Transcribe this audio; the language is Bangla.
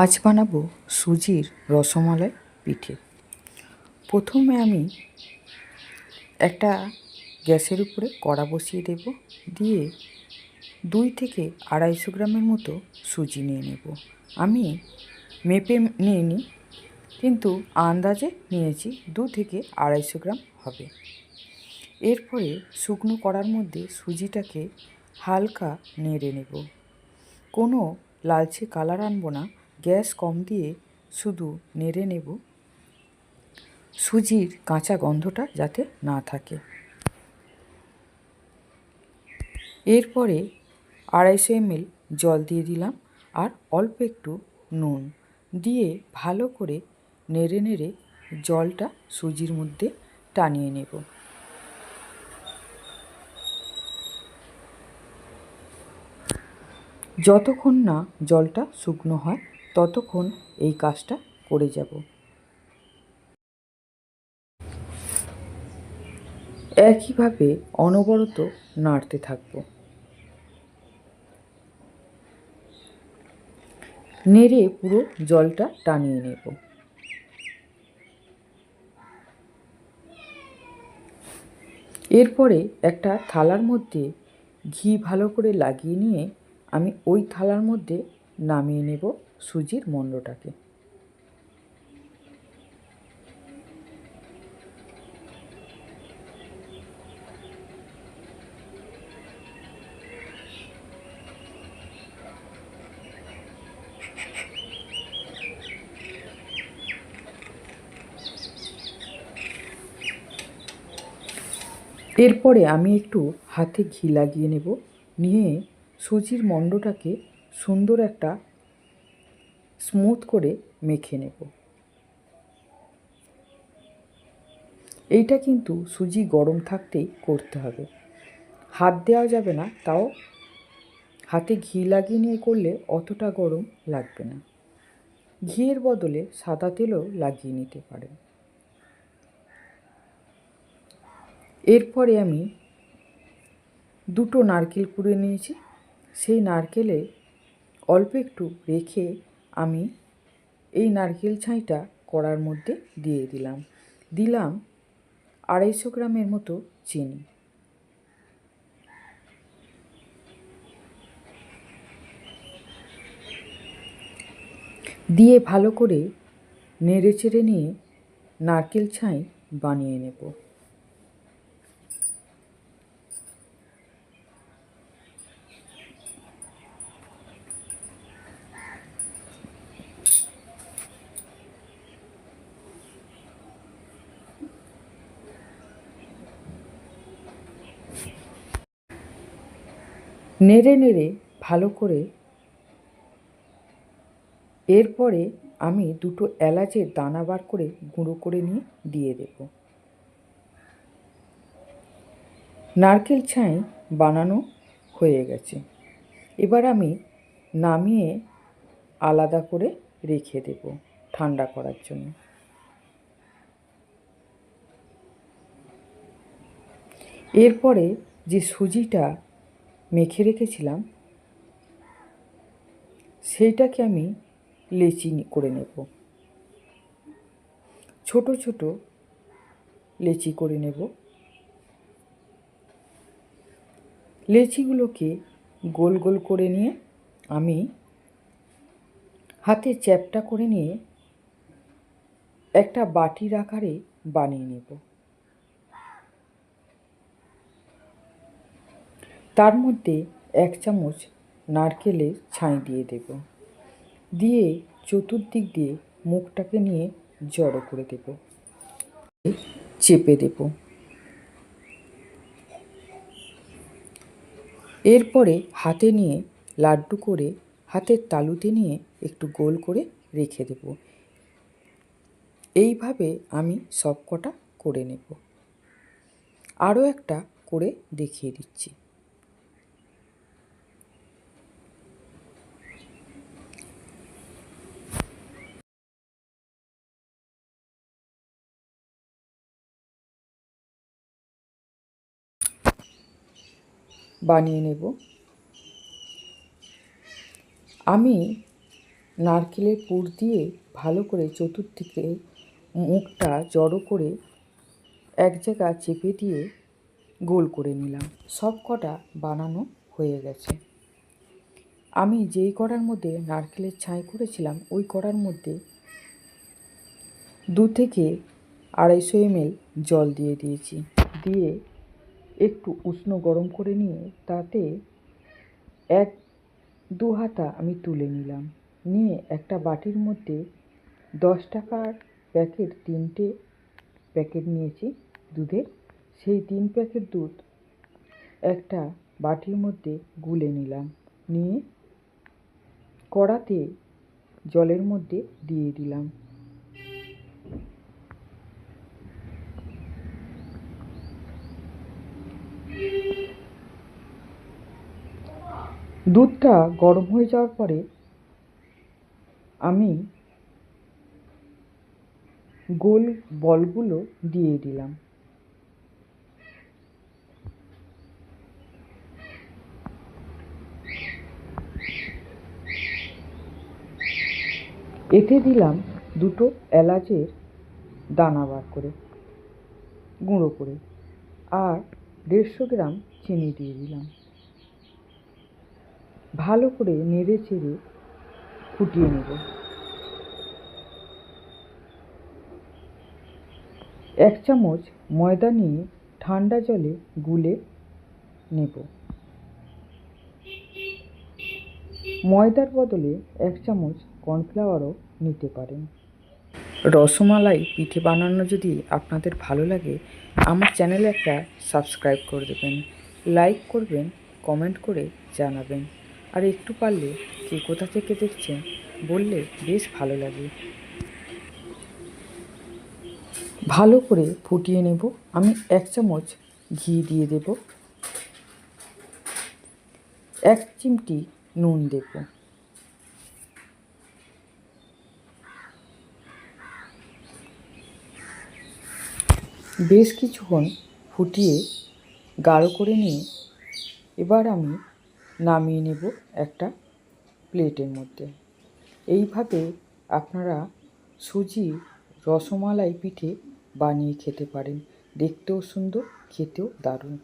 আজ বানাবো সুজির রসমালাই পিঠে। প্রথমে আমি একটা গ্যাসের উপরে কড়া বসিয়ে দেব, দিয়ে দুই থেকে আড়াইশো গ্রামের মতো সুজি নিয়ে নেব। আমি মেপে নিইনি, কিন্তু আন্দাজে নিয়েছি দু থেকে আড়াইশো গ্রাম হবে। এরপরে শুকনো কড়ার মধ্যে সুজিটাকে হালকা নেড়ে নেব। কোনো লালচে কালার আনব না গ্যাস কম দিয়ে শুধু নেড়ে নেব। সুজির কাঁচা গন্ধটা যাতে না থাকে। এরপরে আড়াইশো এমএল জল দিয়ে দিলাম আর অল্প একটু নুন দিয়ে ভালো করে নেড়ে নেড়ে জলটা সুজির মধ্যে টানিয়ে নেব। যতক্ষণ না জলটা শুকনো হয় ততক্ষণ এই কাজটা করে যাব। একইভাবে অনবরত নাড়তে থাকব। নেড়ে পুরো জলটা টানিয়ে নেব। এরপরে একটা থালার মধ্যে ঘি ভালো করে লাগিয়ে নিয়ে আমি ওই থালার মধ্যে নামিয়ে নেব। সুজির মণ্ডটাকে এরপরে আমি একটু হাতে ঘি লাগিয়ে নেব। নিয়ে সুজির মণ্ডটাকে সুন্দর একটা স্মুথ করে মেখে নেব। এইটা কিন্তু সুজি গরম থাকতেই করতে হবে। হাত দেওয়া যাবে না, তাও হাতে ঘি লাগিয়ে নিয়ে করলে অতটা গরম লাগবে না। ঘিয়ের বদলে সাদা তেলও লাগিয়ে নিতে পারেন। এরপরে আমি দুটো নারকেল কুড়ে নিয়েছি। সেই নারকেলে অল্প একটু রেখে আমি এই নারকেল ছাইটা কড়ার মধ্যে দিয়ে দিলাম। দিলাম আড়াইশো গ্রামের মতো চিনি। দিয়ে ভালো করে নেড়ে চেড়ে নিয়ে নারকেল ছাই বানিয়ে নেব। নেড়ে নেড়ে ভালো করে এরপরে আমি দুটো এলাচের দানা বার করে গুঁড়ো করে নিয়ে দিয়ে দেব। নারকেল ছাই বানানো হয়ে গেছে। এবার আমি নামিয়ে আলাদা করে রেখে দেব ঠান্ডা করার জন্য। এরপরে যে সুজিটা মেখে রেখেছিলাম, সেইটাকে আমি লেচি করে নেব। ছোট ছোট লেচি করে নেব। লেচিগুলোকে গোল গোল করে নিয়ে আমি হাতে চ্যাপটা করে নিয়ে একটা বাটির আকারে বানিয়ে নেব। তার মধ্যে এক চামচ নারকেলের ছাই দিয়ে দেব। দিয়ে চতুর্দিক দিয়ে মুখটাকে নিয়ে জড়ো করে দেব। চেপে দেব। এরপরে হাতে নিয়ে লাড্ডু করে হাতের তালুতে নিয়ে একটু গোল করে রেখে দেব। এইভাবে আমি সব কটা করে নেব। আরও একটা করে দেখিয়ে দিচ্ছি। বানিয়ে নেব। আমি নারকেলের পুর দিয়ে ভালো করে চতুর্দিকে মুখটা জড়ো করে এক জায়গা চেপে দিয়ে গোল করে নিলাম। সব কটা বানানো হয়ে গেছে। আমি যেই কড়ার মধ্যে নারকেলের ছাই করেছিলাম, ওই কড়ার মধ্যে দু থেকে আড়াইশো এমএল জল দিয়ে দিয়েছি। দিয়ে একটু উষ্ণ গরম করে নিয়ে তাতে এক দু হাতা আমি তুলে নিলাম। নিয়ে একটা বাটির মধ্যে দশ টাকার প্যাকেট তিনটে প্যাকেট নিয়েছি দুধের সেই তিন প্যাকেট দুধ একটা বাটির মধ্যে গুলে নিলাম। নিয়ে কড়াতে জলের মধ্যে দিয়ে দিলাম। দুধটা গরম হয়ে যাওয়ার পরে আমি গোল বলগুলো দিয়ে দিলাম। এতে দিলাম দুটো এলাচের দানা বার করে, গুঁড়ো করে, আর দেড়শো গ্রাম চিনি দিয়ে দিলাম। ভালো করে নেড়ে চেড়ে ফুটিয়ে নেব। এক চামচ ময়দা নিয়ে ঠান্ডা জলে গুলে নেব। ময়দার বদলে এক চামচ কর্নফ্লাওয়ারও নিতে পারেন। রসমালাই পিঠে বানানো যদি আপনাদের ভালো লাগে, আমার চ্যানেলে একটা সাবস্ক্রাইব করে দেবেন। লাইক করবেন, কমেন্ট করে জানাবেন। আর একটু পারলে? কে কোথা থেকে দেখছেন বললে বেশ ভালো লাগে। ভালো করে ফুটিয়ে নেব। আমি এক চামচ ঘি দিয়ে দেব। এক চিমটি নুন দেব। বেশ কিছুক্ষণ ফুটিয়ে গাঢ় করে নিয়ে এবার আমি নামিয়ে নেব একটা প্লেটের মধ্যে। এইভাবে আপনারা সুজি, রসমালাই পিঠে বানিয়ে খেতে পারেন। দেখতেও সুন্দর, খেতেও দারুণ।